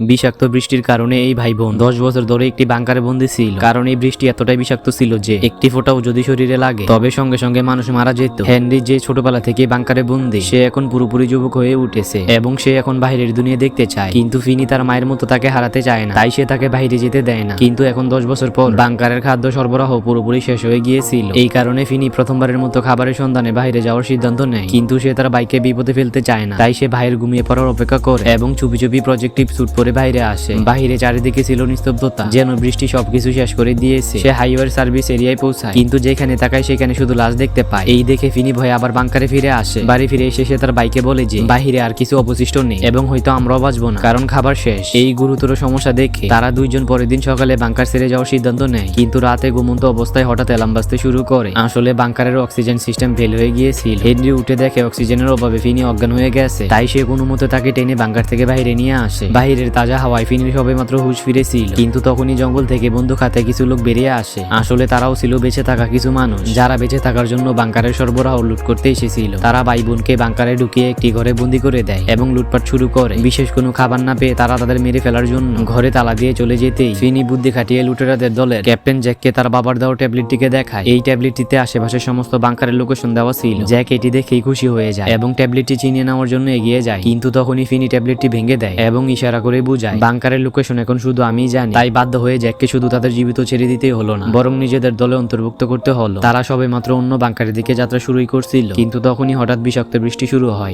বিষাক্ত বৃষ্টির কারণে এই ভাই বোন দশ বছর ধরে একটি বাংকারে বন্দি ছিল। কারণ এই বৃষ্টি এতটাই বিষাক্ত ছিল যে একটি ফোঁটাও যদি শরীরে লাগে, তবে সঙ্গে সঙ্গে মানুষ মারা যেত। হেনরি যে ছোটবেলা থেকে বাংকারে বন্দি, সে এখন পুরোপুরি যুবক হয়ে উঠেছে এবং সে এখন বাইরের দুনিয়া দেখতে চায়। কিন্তু ফিনি তার মায়ের মতো তাকে হারাতে চায় না, তাই সে তাকে বাইরে যেতে দেয় না। কিন্তু এখন দশ বছর পর বাংকারের খাদ্য সরবরাহ পুরোপুরি শেষ হয়ে গিয়েছিল। এই কারণে ফিনি প্রথমবারের মতো খাবারের সন্ধানে বাইরে যাওয়ার সিদ্ধান্ত নেয়। কিন্তু সে তার বাইকে বিপদে ফেলতে চায় না, তাই সে ভাইয়ের ঘুমিয়ে পড়ার অপেক্ষা করে এবং চুপি চুপি প্রজেক্টিভ স্যুট পরে বাইরে আসে। বাইরে চারিদিকে ছিল নিস্তব্ধতা। যেন বৃষ্টি সবকিছু শেষ করে দিয়েছে। সে হাইওয়ে সার্ভিস এরিয়ায় পৌঁছায়। কিন্তু যেখানে তাকায় সেখানে শুধু লাশ দেখতে পায়। এই দেখে ফিনি ভয়ে আবার বাংকারে ফিরে আসে। বাড়ি ফিরে এসে সে তার বাইকে বলে যে, বাহিরে আর কিছু অবশিষ্ট নেই এবং হয়তো আমরাও বাঁচবো না। কারণ খাবার শেষ। এই গুরুতর সমস্যা দেখে তারা দুইজন পরের দিন সকালে বাংকার ছেড়ে যাওয়ার সিদ্ধান্ত নেয়। কিন্তু রাতে ঘুমন্ত অবস্থায় হঠাৎ অ্যালার্ম বাজতে শুরু করে। আসলে বাংকারের অক্সিজেন সিস্টেম ফেল হয়ে গিয়েছিল। হেনরি উঠে দেখে অক্সিজেনের অভাবে ফিনি অজ্ঞান হয়ে গেছে। তাই সে কোনো মতে তাকে টেনে বাংকার থেকে বাইরে নিয়ে আসে। বাইরের তাজা হাওয়ায় ফিনির সবে মাত্র হুশ ফিরেছিল কিন্তু তখনই জঙ্গল থেকে বন্দুক হাতে কিছু লোক বেরিয়ে আসে। আসলে তারাও ছিল বেঁচে থাকা কিছু মানুষ। যারা বেঁচে থাকার জন্য বাংকারের সরবরাহ লুট করতে এসেছিল। তারা ভাই বোনকে বাংকারে ঢুকিয়ে একটি ঘরে বন্দি করে দেয় এবং লুটপাট শুরু করে। বিশেষ কোনো খাবার না পেয়ে তারা তাদের মেরে ফেলার জন্য ঘরে তালা দিয়ে চলে যেতেই ফিনি বুদ্ধি খাটিয়ে লুটেরাদের দলের ক্যাপ্টেন জ্যাককে তার বাবার দেওয়া ট্যাবলেটটিকে দেখায়। এই ট্যাবলেটটিতে আশেপাশের সমস্ত বাংকারের লোকেশন দেওয়া ছিল। জ্যাক এটি দেখেই খুশি হয়ে যায় এবং ট্যাবলেটটি চিনিয়ে নেওয়ার জন্য এগিয়ে যায়। কিন্তু তখনই ফিনি ট্যাবলেটটি ভেঙে দেয় এবং ইশারা করে বুঝায় বাংকারের লোকেশন এখন শুধু আমি জানি। তাই বাধ্য হয়ে জ্যাককে শুধু তাদের জীবিত ছেড়ে দিতেই হলো না। বরং নিজেদের দলে অন্তর্ভুক্ত করতে হলো। তারা সবে মাত্র অন্য বাংকারের দিকে যাত্রা শুরুই করছিল। কিন্তু তখনই হঠাৎ বিষাক্ত বৃষ্টি শুরু হয়।